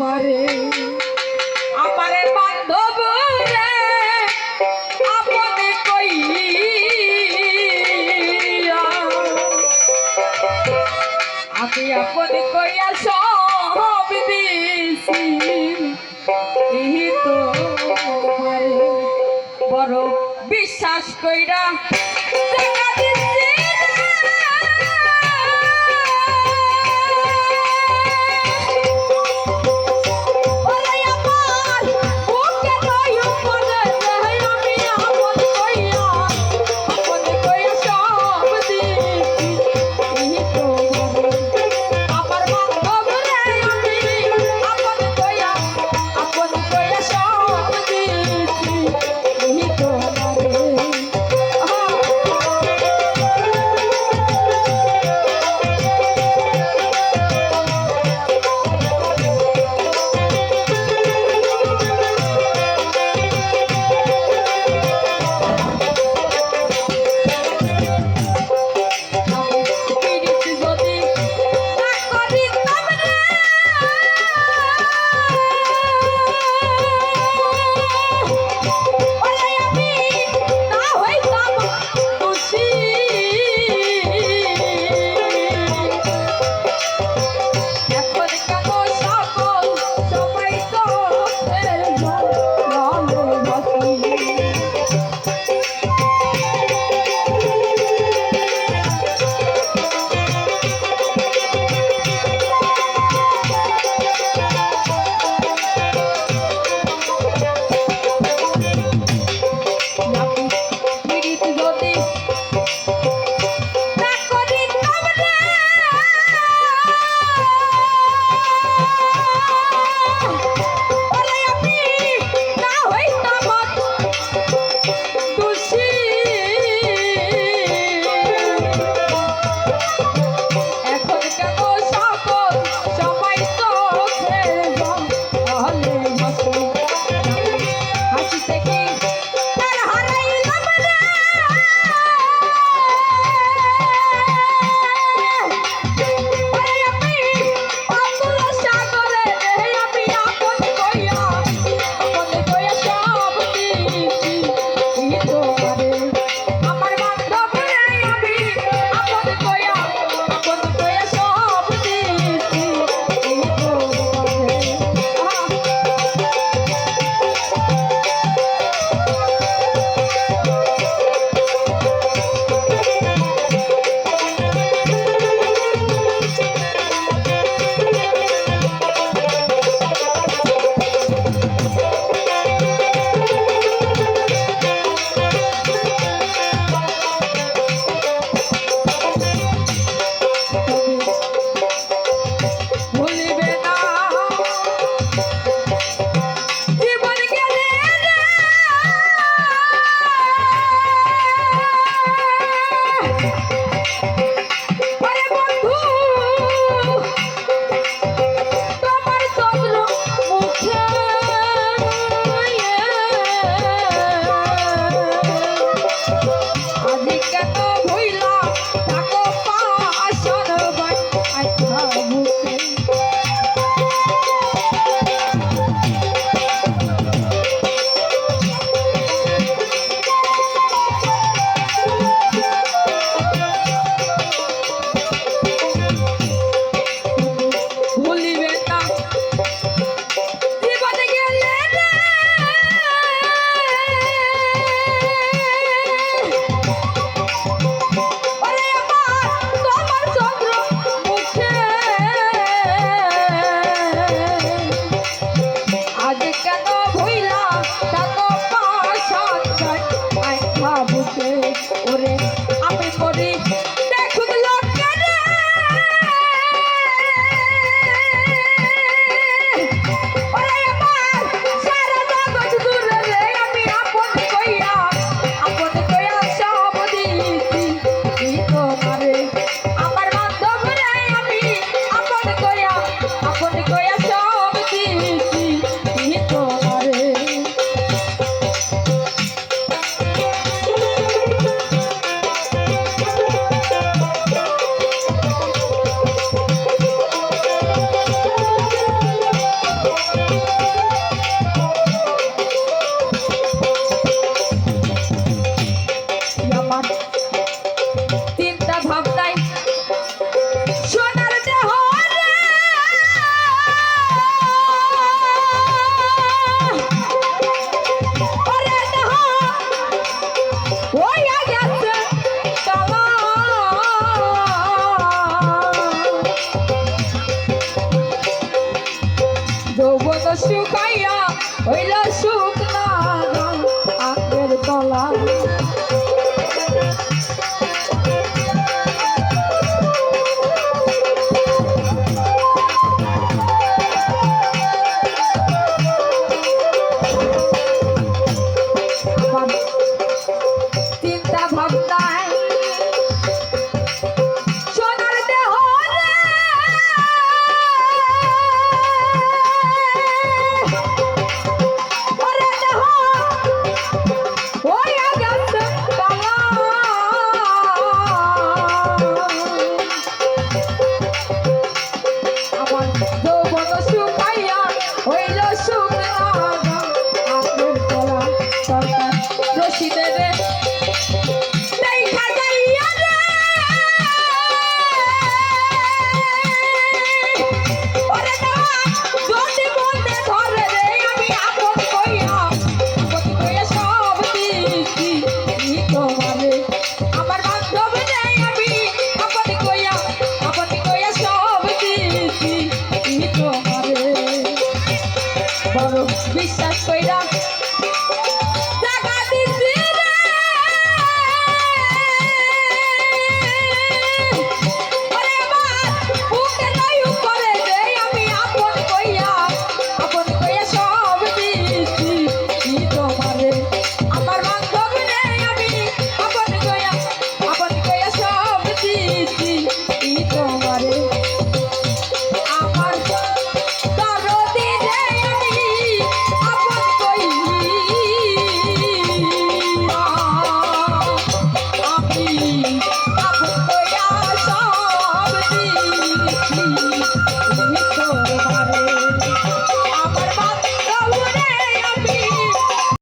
মারে। আমারে বান্ধব রে, আপনি কইয়া। আমি আপনি কইয়া সব দিছি। তো বড় বিশ্বাস কইরা শুকাইয়া হইল শুকনা কইরা